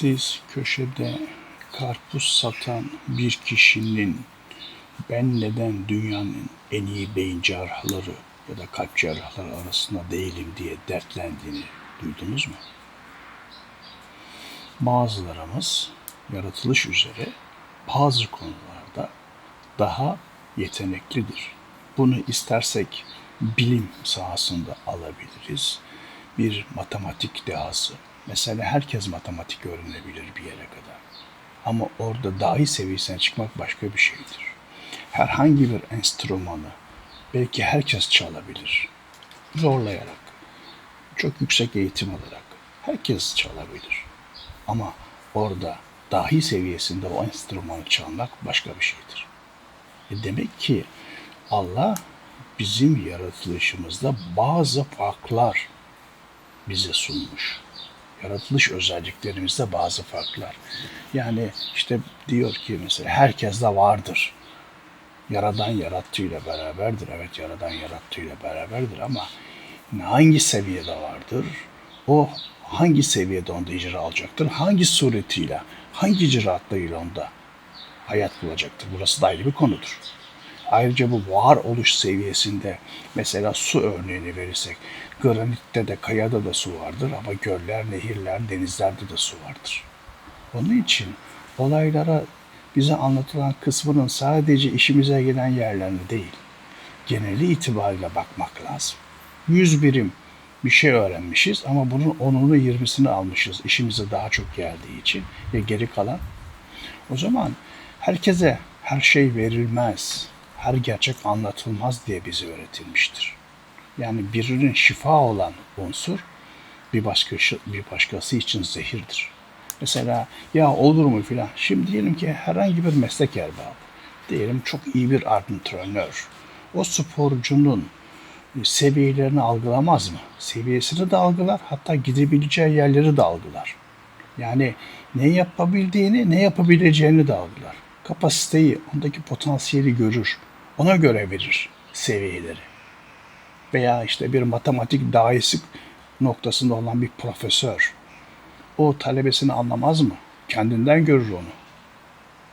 Siz köşede karpuz satan bir kişinin ben neden dünyanın en iyi beyin cerrahları ya da kalp cerrahları arasında değilim diye dertlendiğini duydunuz mu? Bazılarımız yaratılış üzere bazı konularda daha yeteneklidir. Bunu istersek bilim sahasında alabiliriz. Bir matematik dehası. Mesela herkes matematik öğrenebilir bir yere kadar. Ama orada dahi seviyesine çıkmak başka bir şeydir. Herhangi bir enstrümanı belki herkes çalabilir. Zorlayarak, çok yüksek eğitim alarak herkes çalabilir. Ama orada dahi seviyesinde o enstrümanı çalmak başka bir şeydir. E demek ki Allah bizim yaratılışımızda bazı farklar bize sunmuş. Yaratılış özelliklerimizde bazı farklar. Yani işte diyor ki mesela herkes de vardır. Yaradan yarattığıyla beraberdir. Evet yaradan yarattığıyla beraberdir ama hangi seviyede vardır? O hangi seviyede onda icra alacaktır? Hangi suretiyle, hangi icraatlarıyla onda hayat bulacaktır? Burası da ayrı bir konudur. Ayrıca bu varoluş seviyesinde mesela su örneğini verirsek granitte de kayada da su vardır ama göller, nehirler, denizlerde de su vardır. Onun için olaylara bize anlatılan kısmının sadece işimize gelen yerlerine değil, geneli itibariyle bakmak lazım. Yüz birim bir şey öğrenmişiz ama bunun onunu yirmisini almışız işimize daha çok geldiği için ya geri kalan. O zaman herkese her şey verilmez, her gerçek anlatılmaz diye bize öğretilmiştir. Yani birinin şifa olan unsur bir başkası, bir başkası için zehirdir. Mesela ya olur mu filan. Şimdi diyelim ki herhangi bir meslek erbabı. Diyelim çok iyi bir antrenör. O sporcunun seviyelerini algılamaz mı? Seviyesini de algılar. Hatta gidebileceği yerleri de algılar. Yani ne yapabildiğini, ne yapabileceğini de algılar. Kapasiteyi, ondaki potansiyeli görür. Ona göre verir seviyeleri. Veya işte bir matematik dahisi noktasında olan bir profesör. O talebesini anlamaz mı? Kendinden görür onu.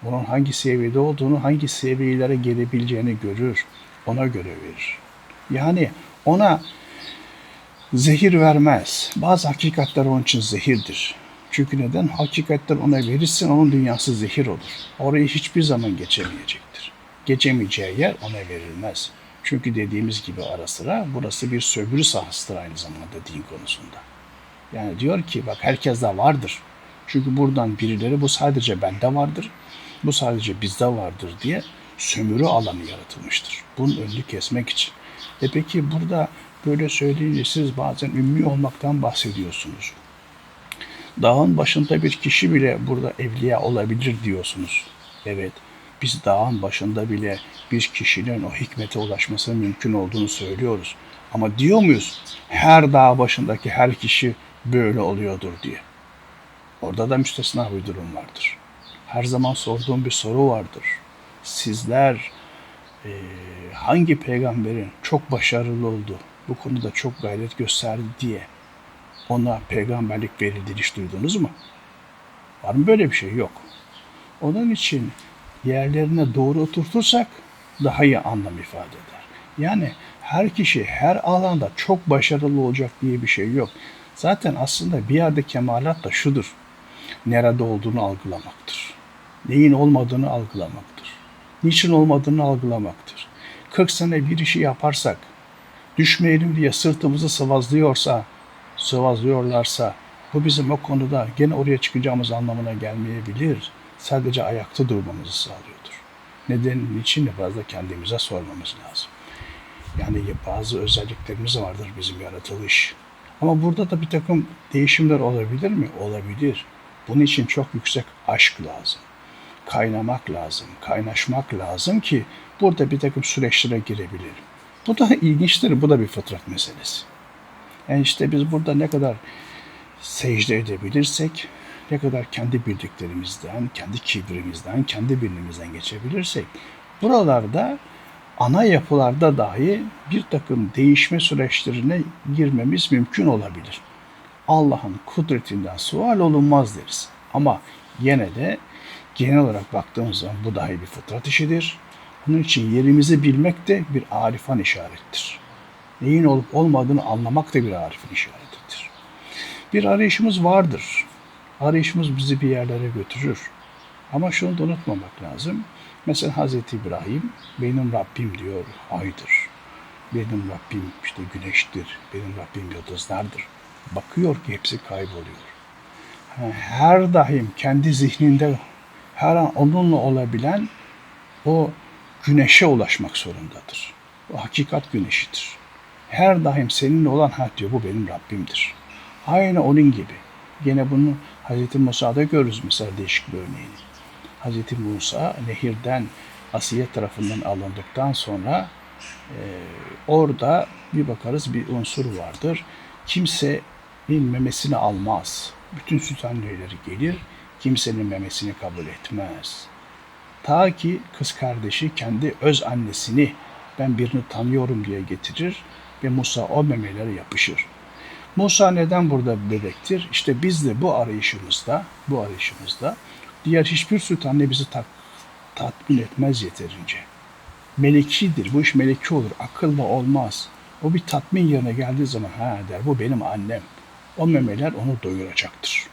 Onun hangi seviyede olduğunu, hangi seviyelere gelebileceğini görür. Ona göre verir. Yani ona zehir vermez. Bazı hakikatler onun için zehirdir. Çünkü neden? Hakikatler ona verirsin, onun dünyası zehir olur. Orayı hiçbir zaman geçemeyecektir. Geçemeyeceği yer ona verilmez. Çünkü dediğimiz gibi ara sıra burası bir sömürü sahasıdır aynı zamanda din konusunda. Yani diyor ki bak herkes de vardır. Çünkü buradan birileri bu sadece bende vardır, bu sadece bizde vardır diye sömürü alanı yaratılmıştır. Bunun önünü kesmek için. E peki burada böyle söyleyince siz bazen ümmi olmaktan bahsediyorsunuz. Dağın başında bir kişi bile burada evliya olabilir diyorsunuz. Evet, biz dağın başında bile bir kişinin o hikmete ulaşması mümkün olduğunu söylüyoruz. Ama diyor muyuz her dağ başındaki her kişi böyle oluyordur diye. Orada da müstesna bir durum vardır. Her zaman sorduğum bir soru vardır. Sizler e, hangi peygamberin çok başarılı oldu, bu konuda çok gayret gösterdi diye ona peygamberlik verildi hiç duydunuz mu? Var mı böyle bir şey? Yok. Onun için yerlerine doğru oturtursak daha iyi anlam ifade eder. Yani her kişi her alanda çok başarılı olacak diye bir şey yok. Zaten aslında bir yerde kemalat da şudur. Nerede olduğunu algılamaktır. Neyin olmadığını algılamaktır. Niçin olmadığını algılamaktır. 40 sene bir işi yaparsak, düşmeyelim diye sırtımızı sıvazlıyorsa, sıvazlıyorlarsa bu bizim o konuda gene oraya çıkacağımız anlamına gelmeyebilir. Sadece ayakta durmamızı sağlıyordur. Neden, niçin biraz da kendimize sormamız lazım. Yani bazı özelliklerimiz vardır bizim yaratılış. Ama burada da bir takım değişimler olabilir mi? Olabilir. Bunun için çok yüksek aşk lazım. Kaynamak lazım, kaynaşmak lazım ki burada bir takım süreçlere girebilirim. Bu da ilginçtir, bu da bir fıtrat meselesi. Yani işte biz burada ne kadar secde edebilirsek, ne kadar kendi bildiklerimizden, kendi kibrimizden, kendi bilimimizden geçebilirsek, buralarda ana yapılarda dahi bir takım değişme süreçlerine girmemiz mümkün olabilir. Allah'ın kudretinden sual olunmaz deriz. Ama yine de genel olarak baktığımız zaman bu dahi bir fıtrat işidir. Bunun için yerimizi bilmek de bir arifan işarettir. Neyin olup olmadığını anlamak da bir arifin işaretidir. Bir arayışımız vardır. Arayışımız bizi bir yerlere götürür. Ama şunu da unutmamak lazım. Mesela Hazreti İbrahim benim Rabbim diyor aydır. Benim Rabbim işte güneştir. Benim Rabbim yıldızlardır. Bakıyor ki hepsi kayboluyor. Her daim kendi zihninde her an onunla olabilen o güneşe ulaşmak zorundadır. O hakikat güneşidir. Her daim seninle olan ha diyor bu benim Rabbimdir. Aynı onun gibi. Gene bunu Hz. Musa'da görürüz mesela değişik bir örneğini. Hz. Musa nehirden Asiye tarafından alındıktan sonra e, orada bir bakarız bir unsur vardır. Kimsenin memesini almaz. Bütün süt anneleri gelir, kimsenin memesini kabul etmez. Ta ki kız kardeşi kendi öz annesini ben birini tanıyorum diye getirir ve Musa o memelere yapışır. Musa neden burada bebektir? İşte biz de bu arayışımızda, bu arayışımızda diğer hiçbir süt anne bizi tak, tatmin etmez yeterince. Melekidir. Bu iş meleki olur. Akılla olmaz. O bir tatmin yerine geldiği zaman ha der bu benim annem. O memeler onu doyuracaktır.